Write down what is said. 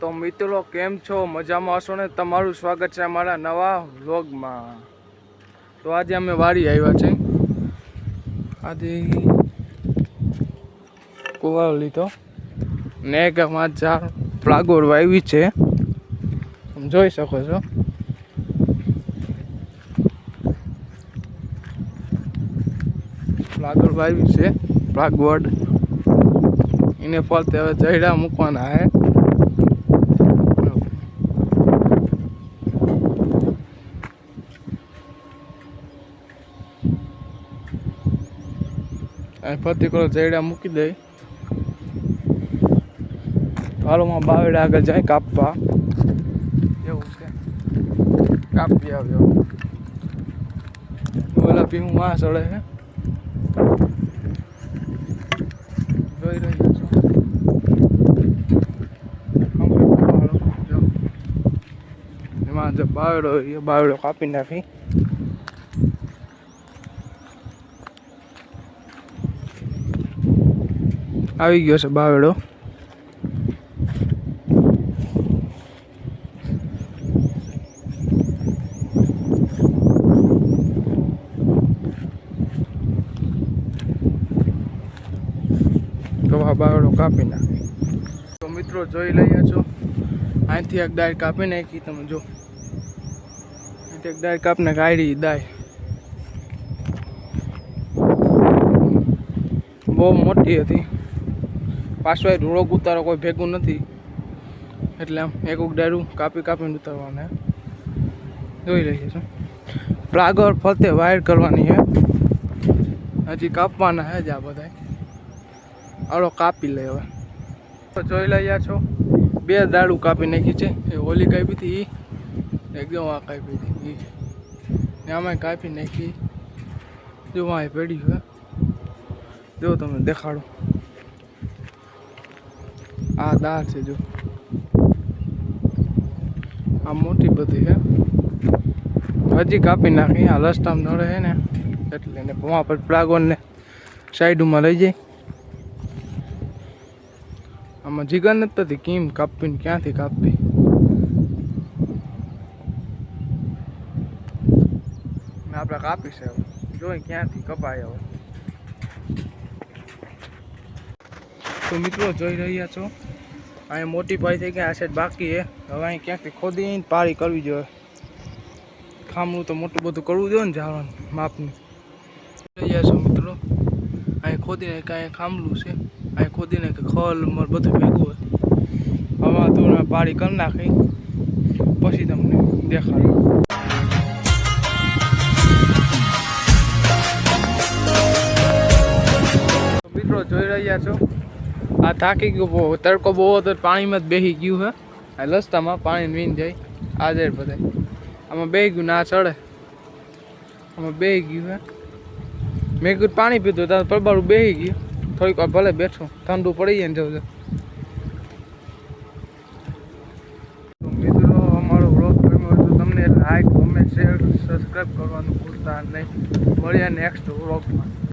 તો મિત્રો, કેમ છો? મજામાં હશો ને? તમારું સ્વાગત છે અમારા નવા વ્લોગમાં. તો આજે અમે વાડી આવ્યા છે. આજે કુવારો લીધો ને એક એમાં ચાર ફ્લાગોર વાવી છે. તમે જોઈ શકો છો. ફ્લાગોર વાવી છે ફ્લાગવડ એને ફરતે હવે જયડા મૂકવાના હે. અને ફરતી કરો મૂકી દઈ હાલોમાં બાવેડા આગળ જાય કાપવા. એવું છે. કાપી આવ્યો. ઓલા પી હું. માં ચડે છે. જોઈ રહ્યો છું એમાં જે બાવડો એ બાવડો કાપી નાખી. આવી ગયો છે બાવેડો બાવડો કાપી નાખે. તો મિત્રો જોઈ લઈએ છો, અહીંથી એક દાળ કાપી નાખી, તમે જો. અહીંથી એક દાળ કાપને કાઢી દાળ. બહુ મોટી હતી. પાછો એ રોગ ઉતારો, કોઈ ભેગું નથી. એટલે આમ એક એક કાપી કાપીને ઉતારવાના જોઈ લઈએ છો પ્લાગર ફરતે વાયર કરવાની છે હજી કાપવાના છે જ આ બધા આડો કાપી લે હવે. તો જોઈ રહ્યા છો. બે દાડું કાપી નાખી છે. એ ઓલી કાપી હતી એ એકદમ આ કાપી હતી એ આમાં કાપી નાખી. જો આ પેઢી છે જો તમે દેખાડો. આ દાળ છે જો. આ મોટી બધી છે. હજી કાપી નાખી. આ લસટામ નડે છે ને, એટલે ને વहाँ પર પ્લાગોનને સાઈડમાં લઈ જાય. આમાં જીગર નથી થતી. કેમ કાપવી ને ક્યાંથી કાપવી? આપણે કાપીશ હવે. જોઈ ક્યાંથી કપાય હવે. તો મિત્રો જોઈ રહ્યા છો. અહીંયા મોટી પાઈ થઈ ગઈ આ સાઈડ બાકી છે. હવે અહીં ક્યાંકથી ખોદીને પાળી કરવી જોઈએ. ખામણું તો મોટું બધું કરવું જોઈએ ને જાવાનું માપનું. રહ્યા છો મિત્રો. અહીં ખોદીને કાંઈ ખામલું છે. અહીં ખોદીને ખલ મર બધું ભેગું હોય. હવા તો પાળી કરી નાખી. પછી તમને દેખાડું. મિત્રો જોઈ રહ્યા છો. આ થાકી ગયો બહુ. તડકો બહુ હતો, પાણીમાં જ બેસી ગયું હે. આ રસ્તામાં પાણી વીન જાય. આજે બધા આમાં બેસી ગયું ના ચડે. આમાં બેસી ગયું હે. મેં કીધું પાણી પીધું ત્યાં પરબારું બેસી ગયું. થોડીક વાર ભલે બેઠું. ઠંડુ પડી જાય ને જવું મિત્રો, અમારો વ્લોગ ગમ્યો તો તમને લાઈક, કોમેન્ટ, શેર, સબસ્ક્રાઈબ કરવાનું ભૂલતા નહીં. મળ્યા નેક્સ્ટ વ્લોગમાં.